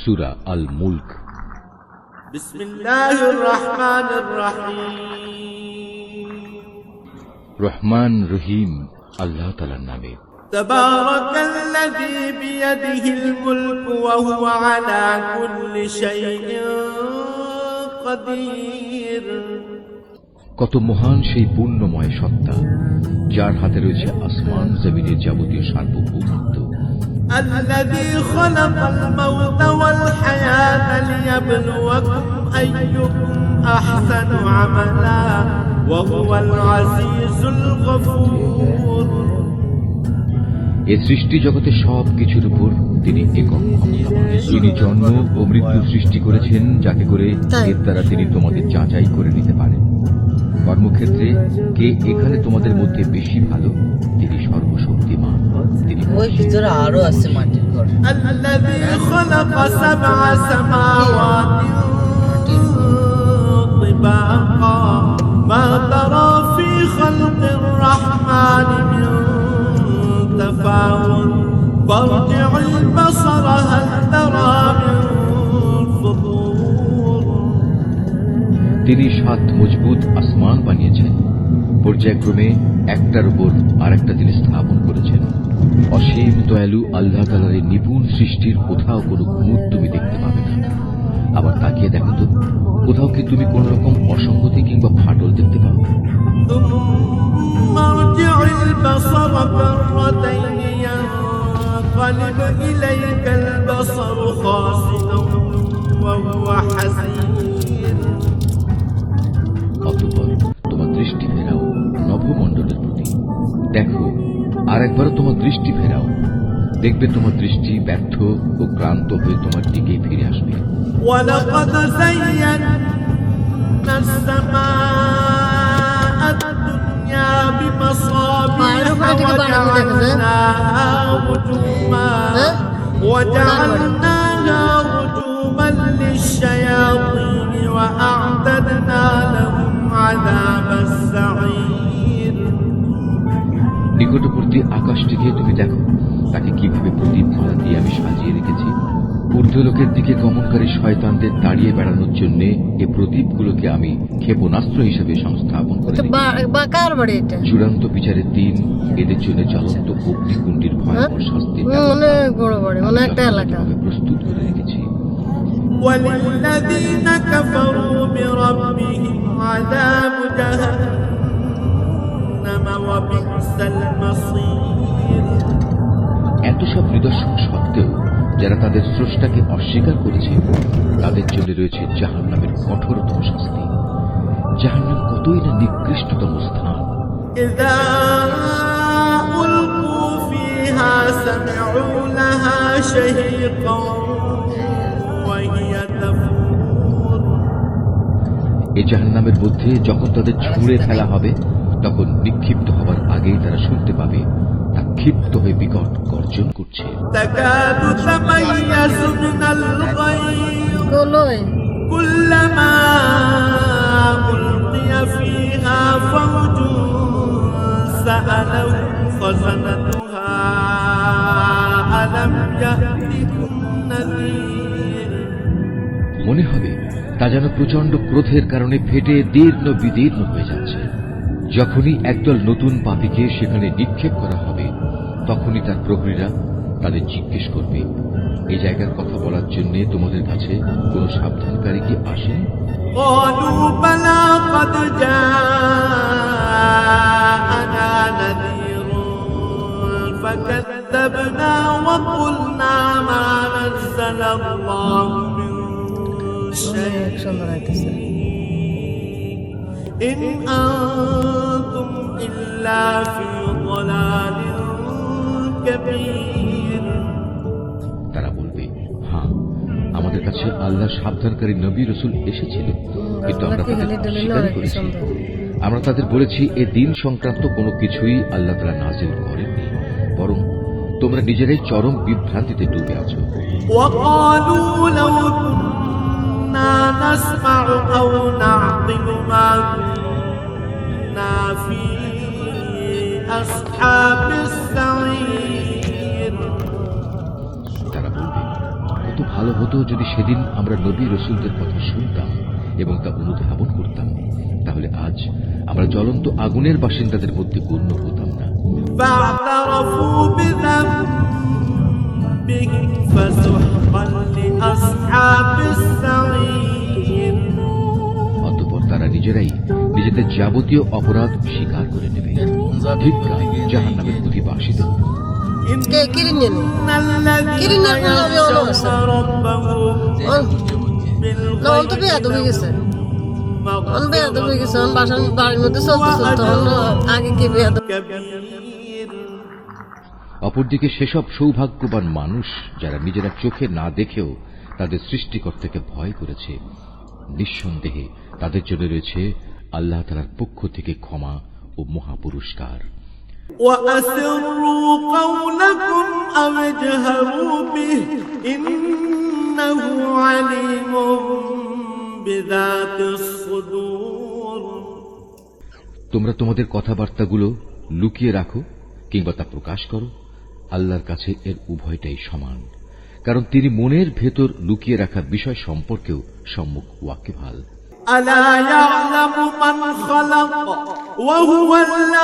সুরা আল মুল্ক بسم الله الرحمن الرحيم রহমান রহিম আল্লাহ তালার নামে تبارك الذي بيده الملك وهو على كل شيء قدير কত মহান সেই পূর্ণময় সত্তা যার হাতে রয়েছে আসমান জমিনের যাবতীয় সার্বভৌমত্ব الذي خلق الموت والحياة ليبلوكم أيكم أحسن عملا وهو العزيز الغفور এ সৃষ্টি জগতে সব কিছুর উপর তিনি একক ক্ষমতাবান। তিনি জন্ম ও মৃত্যু সৃষ্টি করেছেন যাতে করে এর দ্বারা তিনি তোমাদের যাচাই করে নিতে পারেন কর্মক্ষেত্রে কে এখানে তোমাদের মধ্যে বেশি ভালো তিনি সর্বশক্তিমান তিনি ওই ভিতরে আরো আছে মাটির ঘর الذي خلق سبع سماوات طباقا ما ترى في خلق الرحمن من تفاوت فارجع البصر هل ترى من فطور তিনি সাত মজবুত আসমান বানিয়েছেন পর্যায়ক্রমে একটার উপর আরেকটা তিনি স্থাপন করেছেন অসীম দয়ালু আল্লাহ তালার এই নিপুণ সৃষ্টির কোথাও কোনো খুঁত তুমি দেখতে পাবে না আবার তাকিয়ে দেখো তো কোথাও কি তুমি কোন রকম অসঙ্গতি কিংবা ফাটল দেখতে পাও ثم ارجع البصر كرتين ينقلب إليك দেখবে তোমার দৃষ্টি ব্যর্থ ও ক্লান্ত হয়ে তোমার দিকে ফিরে আসবে ولقد زينا السماء الدنيا بمصابيح وجعلناها رجوما وجعلناها رجوما للشياطين وأعتدنا لهم عذاب السعير নিকটবর্তী আকাশটিকে তুমি দেখো তাকে কিভাবে প্রদীপ মালা দিয়ে আমি সাজিয়ে রেখেছি ঊর্ধ্বলোকের দিকে গমনকারী শয়তানদের তাড়িয়ে বেড়ানোর জন্য এ প্রদীপগুলোকে আমি ক্ষেপণাস্ত্র হিসেবে সংস্থাপন করে এটা রেখেছি। বা- বা কার বাড়ি এটা চূড়ান্ত বিচারের দিন এদের জন্য জ্বলন্ত অগ্নিকুণ্ডের ভয়াবহ শাস্তির হুম, ব্যবস্থা অনেক বড় বাড়ি মানে একটা এলাকা আমি প্রস্তুত করে রেখেছি وللذين كفروا بربهم عذاب جهنم وبئس المصير এত সব নিদর্শন সত্ত্বেও যারা তাদের স্রষ্টাকে অস্বীকার করেছে তাদের জন্য রয়েছে জাহান নামের কঠোরতম শাস্তি জাহান্নাম কতই না নিকৃষ্টতম স্থান إذا ألقوا فيها سمعوا لها شهيقا وهي تفور এই জাহান্নামের মধ্যে যখন তাদের ছুঁড়ে ফেলা হবে তখন নিক্ষিপ্ত হবার আগেই তারা শুনতে পাবে তা ক্ষিপ্ত হয়ে বিকট গর্জন করছে تكاد تميز من الغيظ গোলই كلما ألقي فيها فوج سألهم خزنتها ألم يأتكم نذير মনে হবে তা যেন প্রচন্ড ক্রোধের কারণে ফেটে দীর্ণ বিদীর্ণ হয়ে যাচ্ছে যখনই একদল নতুন পাপীকে সেখানে নিক্ষেপ করা হবে তখনই তার প্রহরীরা তাদের জিজ্ঞেস করবে এই জায়গার কথা বলার জন্য তোমাদের কাছে কোন সাবধানকারী কি আসে قالوا بلى قد جاءنا نذير فكذبنا وقلنا ما نزل الله من অনেক সুন্দর হইতেছে شيء إن أنتم إلا في ضلال كبير তারা বলবে হ্যাঁ আমাদের কাছে আল্লাহ সাবধানকারী নবী রসুল এসেছিল কিন্তু আমরা গাছগুলোকে তাদের হেলে দুলে অস্বীকারই অনেক করেছি সুন্দর আমরা তাদের বলেছি এ দিন সংক্রান্ত কোনো কিছুই আল্লাহ তারা নাজিল করেননি বরং তোমরা নিজেরাই চরম বিভ্রান্তিতে ডুবে আছো وقالوا لو كنا نسمع أو نعقل ما كنا في أصحاب السعير তারা বলবে কত ভালো হতো যদি সেদিন আমরা নবী রসুলদের কথা শুনতাম এবং তা অনুধাবন করতাম তাহলে আজ আমরা জ্বলন্ত আগুনের বাসিন্দাদের মধ্যে গণ্য হতাম না فاعترفوا بذنبهم فسحقا لأصحاب السعير অতঃপর তারা নিজেরাই নিজেদের যাবতীয় অপরাধ স্বীকার করে নেবে অপরদিকে সেসব সৌভাগ্যবান মানুষ যারা নিজেরা চোখে না দেখেও তাদের সৃষ্টিকর্তাকে ভয় করেছে, নিঃসন্দেহে তাদের জন্য রয়েছে আল্লাহ তালার পক্ষ থেকে ক্ষমা ও মহাপুরস্কার وأسروا قولكم أو اجهروا به إنه عليم بذات الصدور তোমরা তোমাদের কথাবার্তাগুলো লুকিয়ে রাখো কিংবা তা প্রকাশ করো আল্লাহর কাছে এর উভয়টাই সমান কারণ তিনি মনের ভেতর লুকিয়ে রাখা বিষয় সম্পর্কেও সম্মুখ ওয়াকিবহাল ألا يعلم من خلق وهو الذي